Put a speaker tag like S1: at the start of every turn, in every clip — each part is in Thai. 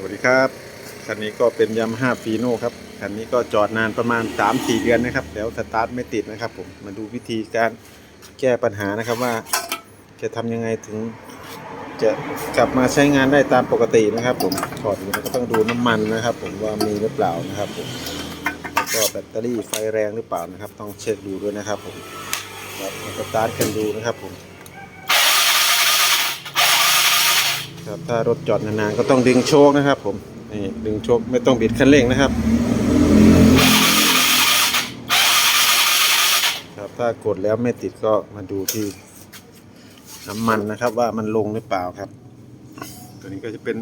S1: สวัสดีครับคันนี้ก็เป็นยามาฮ่าฟีโน่ครับคันนี้ก็จอดนานประมาณ 3-4 เดือนนะครับ แล้วสตาร์ทไม่ติดนะครับผมมาดูวิธีการแก้ปัญหานะครับว่า จะทำยังไงถึง จะกลับมาใช้งานได้ตามปกตินะครับ ผมถอดอยู่ก็ต้องดูน้ำมันนะครับ ผมว่ามีหรือเปล่านะครับผมแล้วก็แบตเตอรี่ไฟแรงหรือเปล่านะครับ ต้องเช็คดูด้วยนะครับ ผมมาสตาร์ทกันดูนะครับผม ครับถ้ารถจอดนานๆก็ต้องดึงโชคนะครับ ผมนี่ดึงโชคไม่ต้องบิดคันเร่งนะครับ ครับถ้ากดแล้วไม่ติดก็มาดูที่น้ำมันนะครับ ว่ามันลงหรือเปล่าครับ ตัวนี้ก็จะเป็น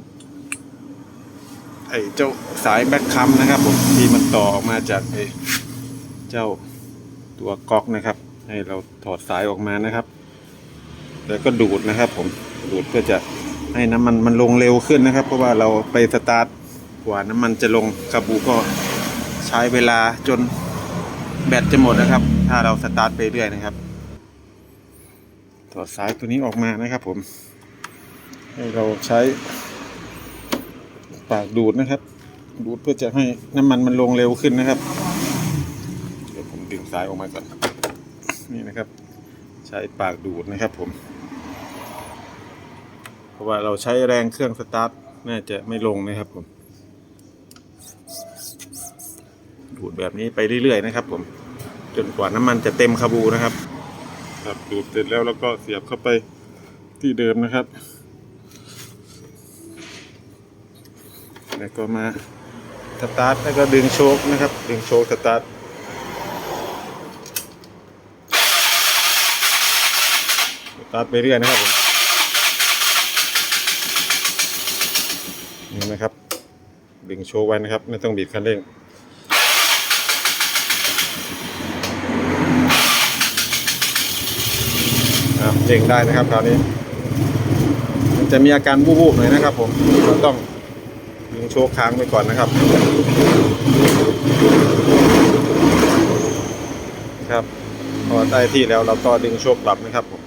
S1: ไอ้เจ้าสายแบ็คคัมนะครับ ผมที่มันต่อออกมาจากไอ้เจ้าตัวก๊อกนะครับ ให้เราถอดสายออกมานะครับ แล้วก็ดูดนะครับ ผมดูดเพื่อจะ ให้น้ำมันมันลงเร็วขึ้นนะครับ เพราะว่าเราไปสตาร์ทกว่าน้ำมันจะลงคาบูก็ใช้เวลาจนแบตจะหมดนะครับ ถ้าเราสตาร์ทไปเรื่อยนะครับถอสายตัวนี้ออกมานะครับ ผม ให้เราใช้ปากดูดนะครับ ดูดเพื่อจะให้น้ำมันมันลงเร็วขึ้นนะครับ เดี๋ยวผมดึงสายออกมาก่อนนี่นะครับ ใช้ปากดูดนะครับผม เพราะว่าเราใช้แรงเครื่องสตาร์ทน่าจะไม่ลงนะครับผมดูดแบบนี้ไปเรื่อยๆนะครับ ผม จนกว่าน้ำมันจะเต็มคาบูนะครับ ครับดูดเสร็จแล้วแล้วก็เสียบเข้าไปที่เดิมนะครับ แล้วก็มาสตาร์ทแล้วก็ดึงโชคนะครับ ดึงโชคสตาร์ทสตาร์ทไปเรื่อยนะครับผม นะครับดึงโชว์ไว้นะครับ ไม่ต้องบีบคันเร่งเร่งได้นะครับคราวนี้ มันจะมีอาการวูบๆหน่อยนะครับ ผมเราต้องดึงโชว์ค้างไปก่อนนะครับ ครับพอได้ที่แล้วเราก็ดึงโชว์กลับนะครับผม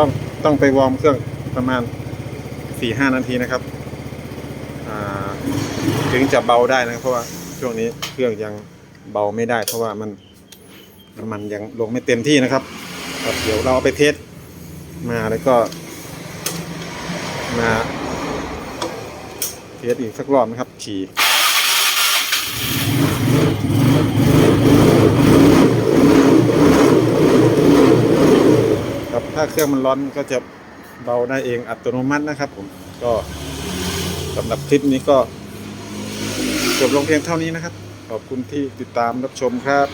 S1: ต้องต้องไปวอร์มเครื่องประมาณสี่ห้านาทีนะครับถึงจะเบาได้นะเพราะว่าช่วงนี้เครื่องยังเบาไม่ได้ เพราะว่ามันน้ำมันยังลงไม่เต็มที่นะครับครับเดี๋ยวเราเอาไปเทสมาแล้วก็มาเทสอีกสักรอบนะครับขี่ ครับ ถ้าเครื่องมันร้อนก็จะเบาได้เองอัตโนมัตินะครับ ผมก็สำหรับคลิปนี้ก็จบลงเพียงเท่านี้นะครับ ขอบคุณที่ติดตามรับชมครับ